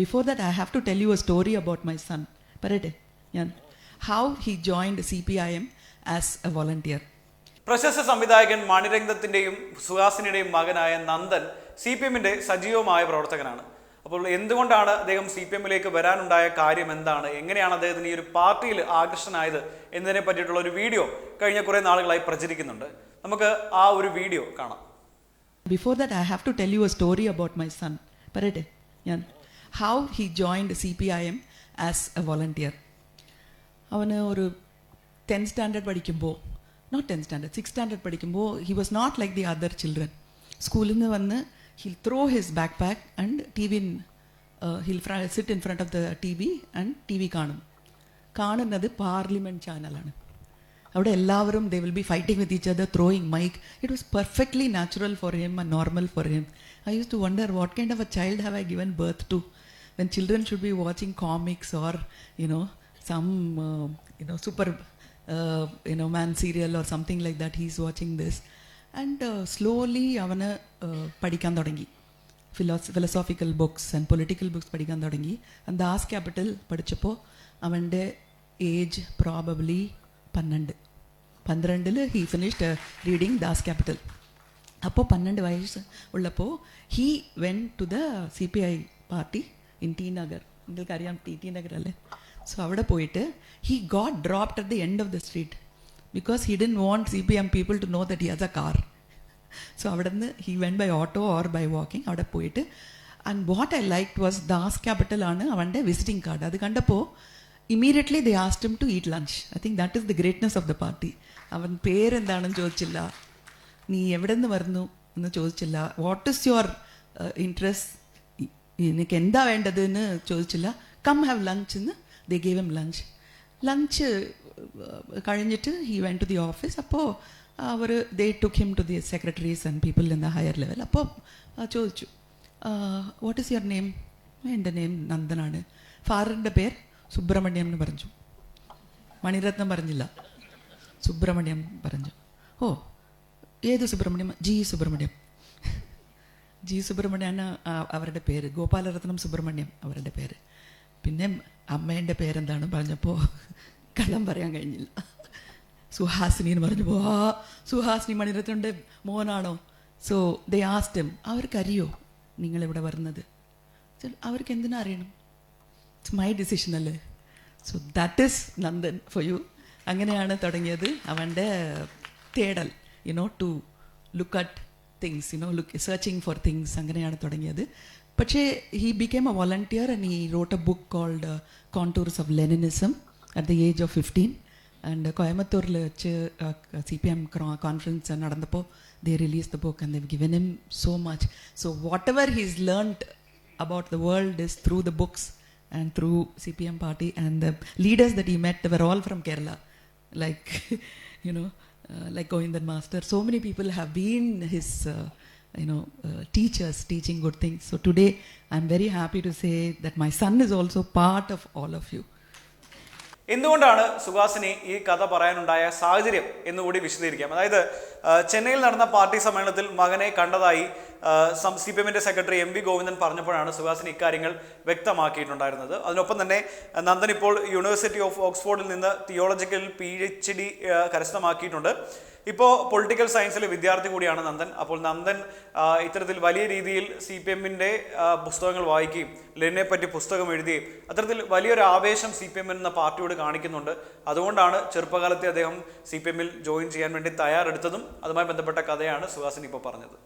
Before to tell you a story about my son പറയട്ടെ? ഞാൻ. How he joined C P I M as a volunteer പ്രശസ്ത സംവിധായകൻ മണിരംഗത്തിന്റെയും സുഹാസിനിയുടെയും മകനായ Nandan C P എമ്മിന്റെ സജീവമായ പ്രവർത്തകനാണ്. അപ്പോൾ എന്തുകൊണ്ടാണ് അദ്ദേഹം സി പി എമ്മിലേക്ക് വരാനുണ്ടായ കാര്യം എന്താണ്? എങ്ങനെയാണ് അദ്ദേഹത്തിന് ഈ ഒരു പാർട്ടിയിൽ ആകർഷനായത് എന്നതിനെ പറ്റിയിട്ടുള്ള ഒരു വീഡിയോ കഴിഞ്ഞ കുറേ നാളുകളായി പ്രചരിക്കുന്നുണ്ട്. നമുക്ക് ആ ഒരു വീഡിയോ കാണാം. Before that I have to tell you a story about my son പറയട്ടെ? Yeah. How he joined CPIM as a volunteer. അവന് ഒരു ടെൻത്ത് സ്റ്റാൻഡേർഡ് പഠിക്കുമ്പോൾ not tenth standard six standard പഠിക്കുമ്പോൾ he was not like the other children സ്കൂളിൽ നിന്ന് വന്ന് he'll throw his backpack and T V he'll sit in front of the T V and T V കാണും കാണുന്നത് parliament ചാനലാണ് അവിടെ എല്ലാവരും they will be fighting with each other throwing mic it was perfectly natural for him and normal for him I use to wonder what kind of a child have I given birth to when children should be watching comics or you know some you know super you know man serial or something like that he's watching this and slowly അവന് uh, പഠിക്കാൻ തുടങ്ങി philos philosophical books and political books പഠിക്കാൻ തുടങ്ങി and Das capital പഠിച്ചപ്പോൾ അവൻ്റെ age probably പന്ത്രണ്ട് പന്ത്രണ്ടിൽ he finished reading Das Kapital അപ്പോൾ പന്ത്രണ്ട് വയസ്സ് ഉള്ളപ്പോൾ he went to the C P I party in T Nagar നിങ്ങൾക്ക് അറിയാം ടി ടി നഗർ അല്ലേ സോ അവിടെ പോയിട്ട് he got dropped at the end of the street because he didn't want C P M people to know that he has a car so അവിടെ നിന്ന് he went by auto or by walking അവിടെ പോയിട്ട് and what I like was Das Kapital ആണ് അവൻ്റെ visiting card അത് കണ്ടപ്പോൾ immediately they asked him to eat lunch I think that is the greatness of the party അവൻ പേരെന്താണെന്ന് ചോദിച്ചില്ല നീ എവിടെ നിന്ന് വരുന്നു എന്ന് ചോദിച്ചില്ല വാട്ട് ഇസ് യുവർ ഇൻട്രസ്റ്റ് നിനക്ക് എന്താ വേണ്ടത് എന്ന് ചോദിച്ചില്ല. കം ഹാവ് ലഞ്ച് എന്ന് they gave him lunch lunch കഴിഞ്ഞിട്ട് he went to the office അപ്പോൾ അവർ they took him to the secretaries and people in the higher level അപ്പോൾ ചോദിച്ചു വാട്ട് ഈസ് യുവർ നെയിം എന്റെ നെയിം നന്ദനാണ്. ഫാദറിന്റെ പേർ സുബ്രഹ്മണ്യം എന്ന് പറഞ്ഞു. മണിരത്നം പറഞ്ഞില്ല. സുബ്രഹ്മണ്യം പറഞ്ഞു. ഓ ഏത് സുബ്രഹ്മണ്യം? ജി സുബ്രഹ്മണ്യം. ജി സുബ്രഹ്മണ്യാണ് അവരുടെ പേര്. ഗോപാലരത്നം സുബ്രഹ്മണ്യം അവരുടെ പേര്. പിന്നെ അമ്മേന്റെ പേരെന്താണ് പറഞ്ഞപ്പോൾ കള്ളം പറയാൻ കഴിഞ്ഞില്ല. സുഹാസിനി എന്ന് പറഞ്ഞപ്പോൾ ആ സുഹാസിനി മണിരത്നന്റെ മോനാണോ? സോ ദേ ആസ്റ്റം അവർക്കറിയോ നിങ്ങളിവിടെ വരുന്നത്? അവർക്ക് എന്തിനാ അറിയണം? ഇറ്റ്സ് മൈ ഡിസിഷൻ അല്ലേ? So that is Nandan for you അങ്ങനെയാണ് തുടങ്ങിയത് അവന്റെ തേടൽ you not to look at things you know look searching for things അങ്ങനെയാണ് തുടങ്ങിയത് പക്ഷേ he became a volunteer and he wrote a book called contours of Leninism at the age of fifteen and കോയമ്പത്തൂരിൽ വെച്ച് C P M conference നടന്നപ്പോൾ they release the book and they've given em so much so whatever he's learned about the world is through the books and through CPM party and the leaders that he met were all from Kerala, like you know, uh, like Govindan Master. So many people have been his. Uh, you know, uh, teachers teaching good things. So today, I'm very happy to say that my son is also part of all of you. എന്തുകൊണ്ടാണ് സുഹാസിനി ഈ കഥ പറയാനുണ്ടായ സാഹചര്യം എന്നുകൂടി വിശദീകരിക്കാം അതായത് ചെന്നൈയിൽ നടന്ന party സമ്മേളനത്തിൽ മകനെ കണ്ടതായി സി പി എമ്മിന്റെ സെക്രട്ടറി എം വി ഗോവിന്ദൻ പറഞ്ഞപ്പോഴാണ് സുഹാസിനി ഇക്കാര്യങ്ങൾ വ്യക്തമാക്കിയിട്ടുണ്ടായിരുന്നത്. അതിനൊപ്പം തന്നെ നന്ദൻ ഇപ്പോൾ യൂണിവേഴ്സിറ്റി ഓഫ് ഓക്സ്ഫോർഡിൽ നിന്ന് തിയോളജിക്കൽ പി എച്ച് ഡി കരസ്ഥമാക്കിയിട്ടുണ്ട്. ഇപ്പോൾ പൊളിറ്റിക്കൽ സയൻസിലെ വിദ്യാർത്ഥി കൂടിയാണ് നന്ദൻ. അപ്പോൾ നന്ദൻ ഇത്തരത്തിൽ വലിയ രീതിയിൽ സി പി എമ്മിന്റെ പുസ്തകങ്ങൾ വായിക്കുകയും ലെനിനെ പറ്റി പുസ്തകം എഴുതുകയും അത്തരത്തിൽ വലിയൊരു ആവേശം സി പി എന്ന പാർട്ടിയോട് കാണിക്കുന്നുണ്ട്. അതുകൊണ്ടാണ് ചെറുപ്പകാലത്തെ അദ്ദേഹം സി പി എമ്മിൽ ജോയിൻ ചെയ്യാൻ വേണ്ടി തയ്യാറെടുത്തതും അതുമായി ബന്ധപ്പെട്ട കഥയാണ് സുഹാസിനി ഇപ്പോൾ പറഞ്ഞത്.